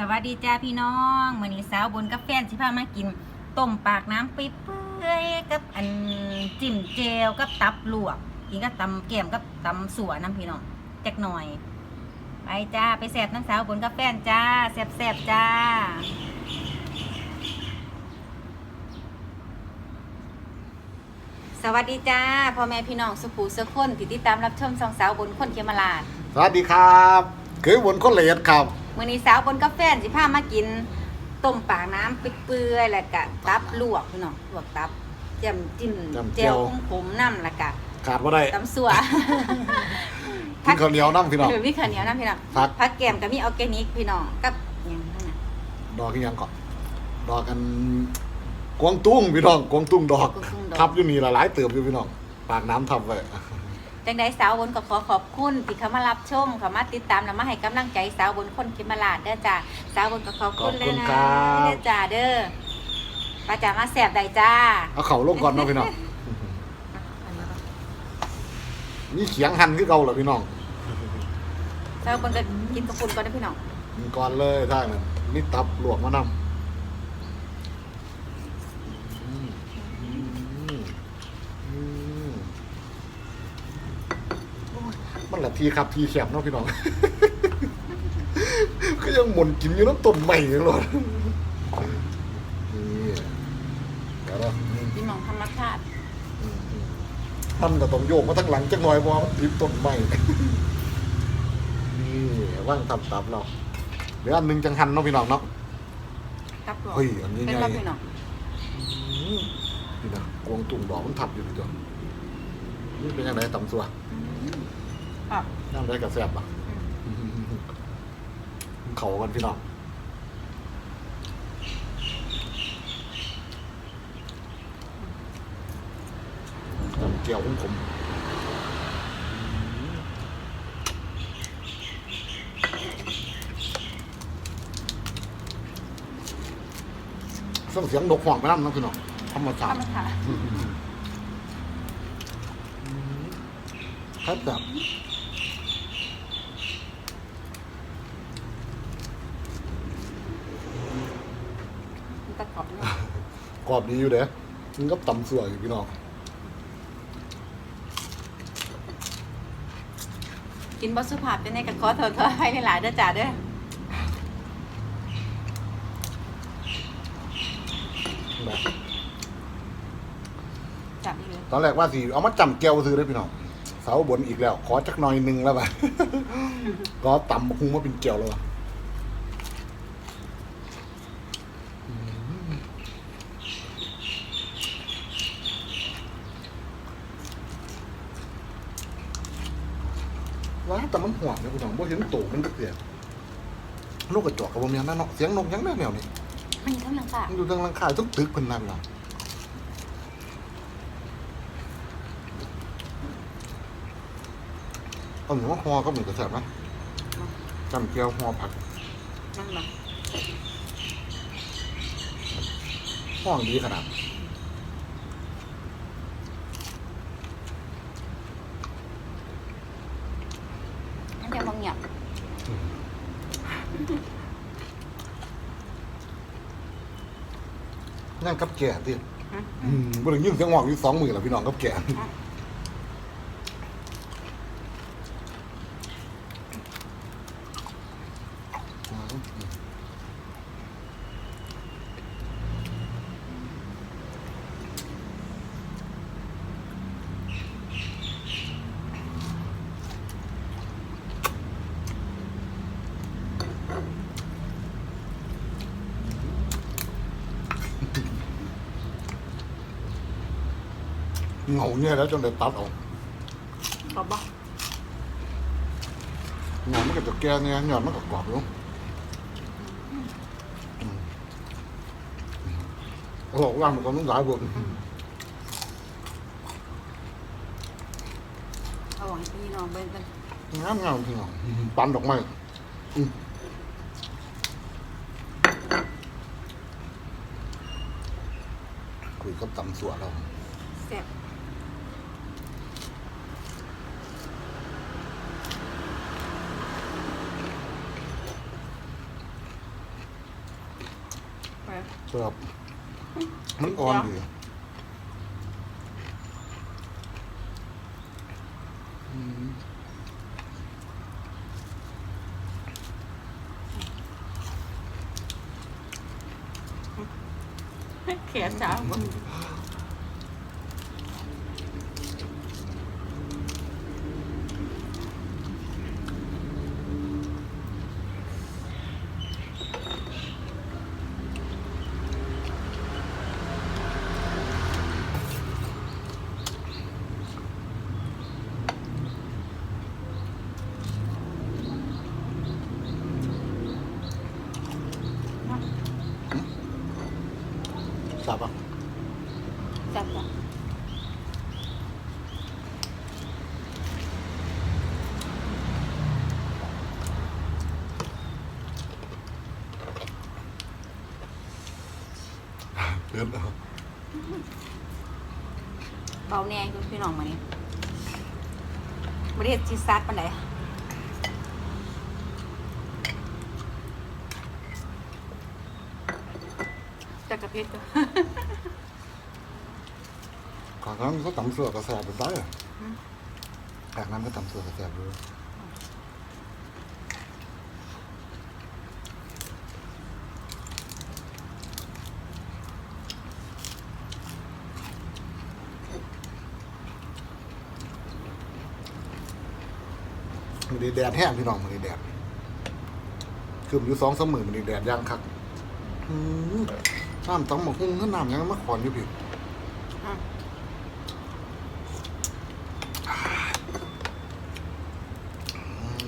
สวัสดีจ้าพี่น้องมื้อนี้สาวบนกับแฟนสิพามากินต้มปากน้ำเปื่อยๆกับอันจิ้มเจลกับตับลวกกินกับตำแก้มกับตำสัวน้ำพี่น้องจักหน่อย ไปจ้าไปแสบน้ำสาวบนกับแฟนจ้าแสบแสบๆจ้าสวัสดีจ้าพ่อแม่พี่น้องสุขูสุขคนติดตามรับชมสองสาวบนคนเขมราชสวัสดีครับคือวนคนละเอียดครับ มื่อนี้สาวบนกาแฟนสิพามากินต้มปากน้ำเปื่อยๆแล้วก็ตับลวกพี่น้องลวกตับจำจิ้มจำเจเจียลวขมๆน้ำแล้วก็ขาดว่าได้ตำสัว กินข้าวเหนียวน้ำพี่น้องเออมีข้าวเหนียวน้ำพี่น้องพักผักแกมก็มีออร์แกนิกพี่น้องกับหยังนั่นน่ะดอกอีหยังก่อนดอกกันกวางตุ้งพี่น้องกวางตุ้งดอก กุ้งๆดอกทับอยู่นี่ละหลายเติบอยู่พี่น้อง ปากน้ำทับไว้ จังใดสาวบนก็ขอขอบคุณที่เขามารับชมเขามาติดตามและมาให้กำลังใจสาวบนคนเขมราชเด้อจ้าสาวบนก็ขอบคุณเลยนะเด้อจ้าเด้อป้าจ๋ามาแสบใดจ้าเอาเข่าลงก่อนเนาะพี่น้อง นี่เขียงหั่นคือเก่าเหรอพี่น้องสาวบนก็กินกระปุนก่อนนะพี่น้องกินก่อนเลยถ้ามันนี่ตับลวกมานำอืมอืมอืมโอ้ยมันละ ทีครับทีแคบเนาะพี่น้อง ก็ยังหมุนกินอยู่น้ำต้นใหม่อยู่เลยนี่เดี๋ยวเราอืมพี่น้องธรรมชาติอืมอืมท่านก็ต้องโยกมาทั้งหลังจักหน่อยเพราะว่ามันติดต้นใหม่นี่ว่างทำตับเราเดี๋ยวอันหนึงจังหันเนาะพี่น้องเนาะตับหลวกเฮ้ยอันนี้เป็นไงแบบพี่น้องอืมนี่นะกวงตุ่มดอกมันทับอยู่นี่ตัวนี่เป็นยังไงตำสัว ครับย่างได้กับแซ่บปะเขากันพี่น้องตำเกี๊ยวของผมส่งเสียงนกห่วงไปน้ำน้องพี่น้องธรรมชาธรติรมชาติ ครับแบบ มันตะ กรอบด้วยกรอบดีอยู่เด้มันก็ตำสวยอยู่พี่น้องกินบอสุภาพเป็นในกระขอโทษขอให้หลายๆเด้อจ้าเด้อแบบจับนี่เลยตอนแรกว่าสิเอามาจำแก้วซื้อได้อพี่น้องเสาบนอีกแล้ว ขอจักหน่อยหนึงแล้วป่ะ ก็ตำบักคุงมาเป็นแก้วแล้วว่ะ ว้าแต่มันห่วงนะพี่น้องบ่เห็นโตมันก็เสียนกกระจอกกับบ่แม่นนะเนาะเสียงนกยังแน่แนวนี่มันอยู่ข้างหลังค่ะมันอยู่ทางหลังคาต้องตึกเพิ่นนั่นล่ะเอาหนูว่าฮอก็เหมือนกระแสบนะจำเกียวฮอผักนั่งมาห้องดีขนาด อันเดียวบางอย่าง นั่งกับแก่ติฮะอืมบ่ได้ยินเสียงหอกอยู่สองมือแล้วพี่น้องกับแก่ เหงาเนี่ยแล้วจนได้ตัดออกกรอบบ่เหงามันก็จะแก่เนี่ยหยอดมันก็กรอบอยู่อืมโอ้โหว่างมันก็ต้องหลายบทเอาไว้พี่น้องเบิ่งกันงามงามพี่น้องปันดอกไม้อืมคุยกับตำสวนเราแซ่บ สำหรับ มันอ่อนดีอืม เขียนจ้า ทราบปะ จับจ้ะ เพื่อนเอาเบาแน่คุณพี่น้องมานี่บริเวณจีซัดปันไหนจักกระเพชรจ้ะขางนั้นเขาตำเสือกระแสบเป็นได้อะขางนั้นก็ตำเสือกระแสบด้วย มันดีแดดแห้งพี่น้องมันดีแดดคือมอยู่สองสามหมื่นมันดีแดดย่างคักอืมน้ำตำหมกหุ้งถ้าน้ำยังมาขอนอยู่พี่อืม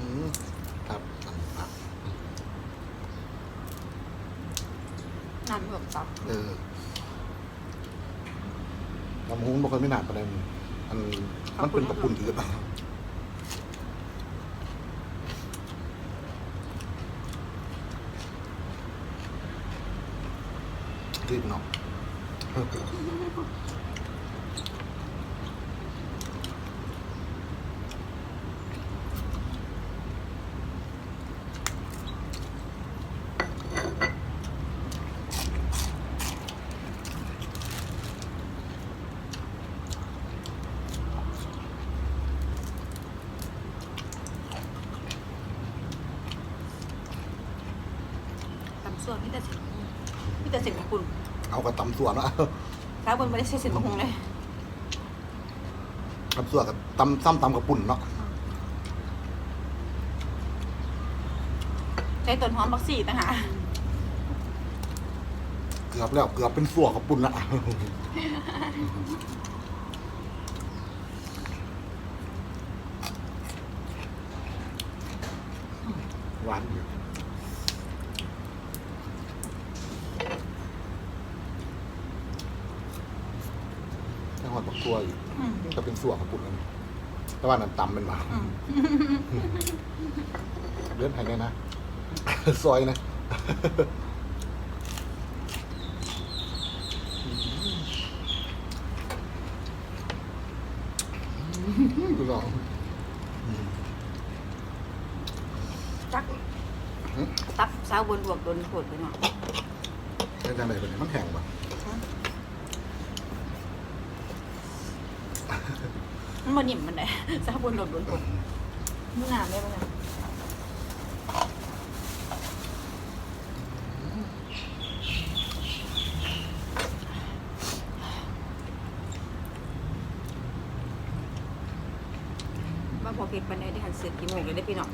อืมครับครับน้ำหกตับเออลำหุ้งบางคนไม่หนาประเด็นอันมันเป็นกระปุ่นอืดอะรีบเนาะตำ ส่วนนี่แต่สร็จนี่แต่สร็จของคุณ เอากระตำส่วนอะถ้าบนไม่ได้ใช้เสร็จของคุณเลยตำส่วนกับตำซ้ำตำกระปุ่นเนาะใช้ต้นหอมบักซี่ต่างหากเกือบแล้วเกือบเป็นส่วนกระปุ่นละ หวานอยู่จังหวัดบักตัวอยู่ อืม จะเป็น ส่วนกระปุ่นแล้วนี่แต่ว่านั้นตำเป็นหมาอืมเลื่อนให้ได้นะ ซอยนะกูลองจักตับสาวบนบวกโดนโผดไปเนาะเป็นจังไดเป็นมันแห้งปะ มันมันิ่มมันไหนซาวบนโดนโดนโผดมันหนาได้ปะเนี่ยมาพอเผ็ดปันได้ที่หันเสร็จกี่โมงเลยได้พี่น้อง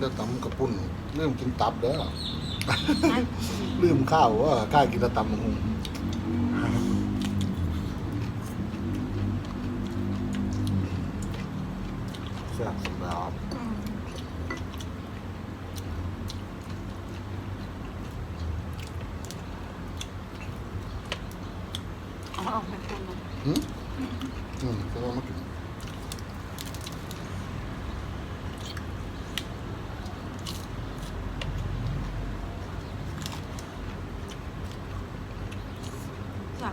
แต่ตำกระปุ่นเริ่มกินตับเด้อลืมข้าวว่ากล้ากินแต่ตำมะฮุงแซ่บสำหรับอืมเอาออกมาทำมันหึอืมจะลองมากิน จ้ะ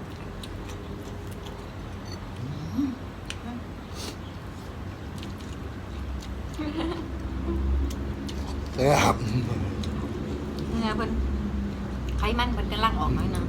แซ่บ เนื้อเพิ่นไขมันเพิ่นกำลังออกมาเนาะ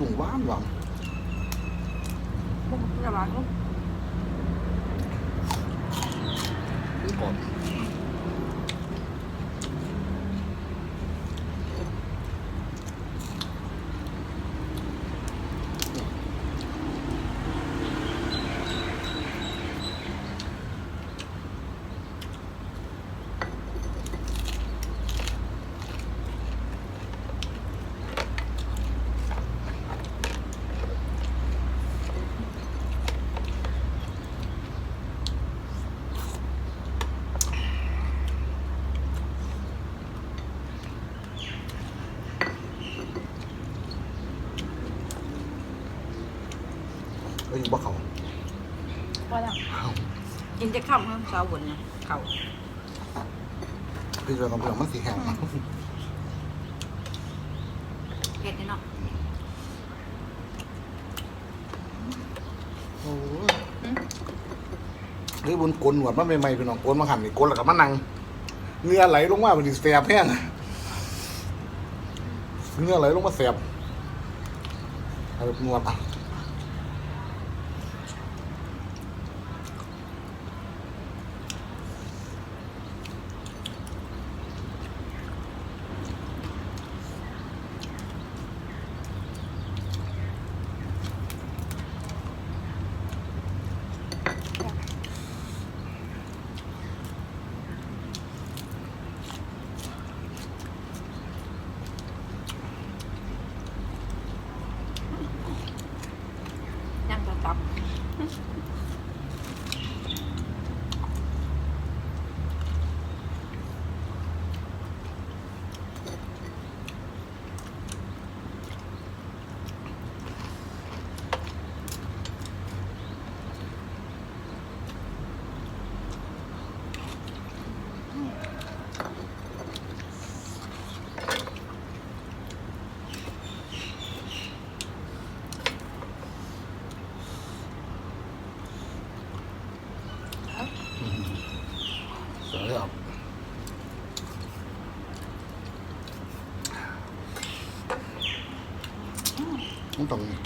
ปรุงหวานหวาน พวกระบาดลูก นี่ก่อนเอ้ยบ่เขา พอแล้วกิน จะค่ำครับเช้าบนเนี่ยเขาพี่เจอกับเพื่อนมันสีแห้งเผ็ดเนาะโอ้ยเฮ้ยบนกลนหนวดมันใหม่ๆพี่น้องกลนมาหันนี่กลนแล้วก็มานั่งเหงื่อไหลลงมาเป็นแสบแห้งเหงื่อไหลลงมาแสบเอาแบบนวดอะ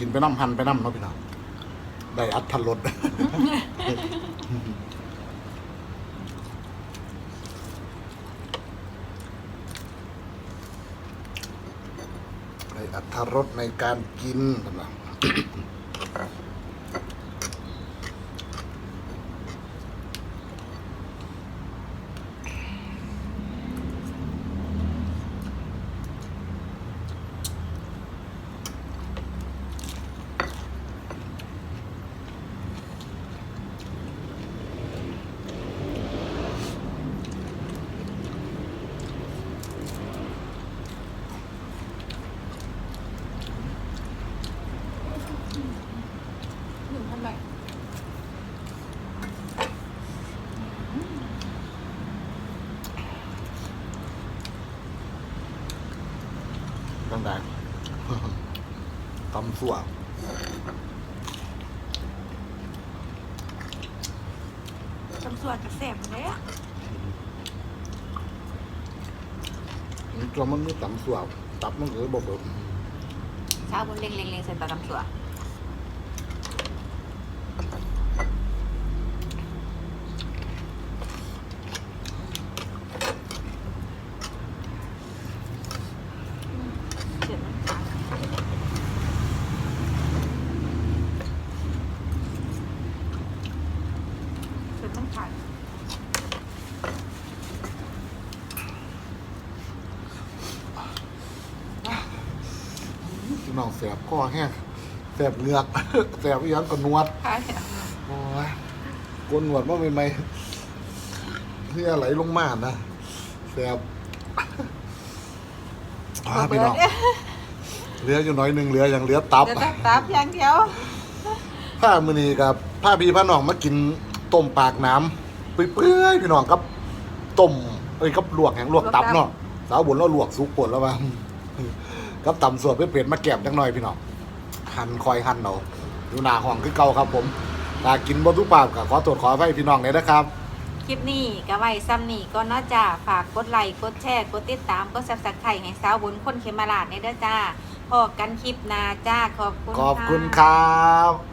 กินไปน้ำพันไปน้ำเนาะพี่น้องได้อัดทันรสได้อัตรสในการกินนะ สั่วจำส่วนกระแสบเลยอะนี่ตัวมันมีตำสั่วตับมันก็เลยบอกแบบเช้าบนเล็งๆๆใส่ปลาจำส่วนเสร็จแล้ว ค่ะพี่น้องแสบคอแห้งแสบเหงือกแสบอีหยังก็นวดค่ะโอ้ยโกนหนวดว่าไม่ไม่เพื่อไหลลงมานะแสบอ่าพี่น้องเหลืออยู่น้อยหนึ่งเหลืออย่างเหลือตับ เดี๋ยวตับตับอย่างเดียว ผ้ามือนีกับผ้าพี่ผ้าน้องมากิน ต้มปากน้ำเปื่อยๆพี่น้องกับต้มเอ้ยกับลวกแห้งลวกตับเนาะสาวบุญเราลวกสุกปวดแล้วมากับตำสวดเผ็ดๆมาแก็บจังหน่อยพี่น้องหั่นคอยหั่นเอาอยู่หน้าห้องคือเก่าครับ ผมถ้ากินบ่ทุกปากก็ขอตรวจขออภัยพี่น้องเลยนะครับคลิปนี้ก็ไว้ซ้ำนี่ก็นอกจากฝากกดไลค์กดแชร์กดติดตามกดซับสไครต์ให้สาวบุญคนเขมราดในเด้อจ้าพอกันคลิปหนาจ้าขอบคุณขอบคุณะครับ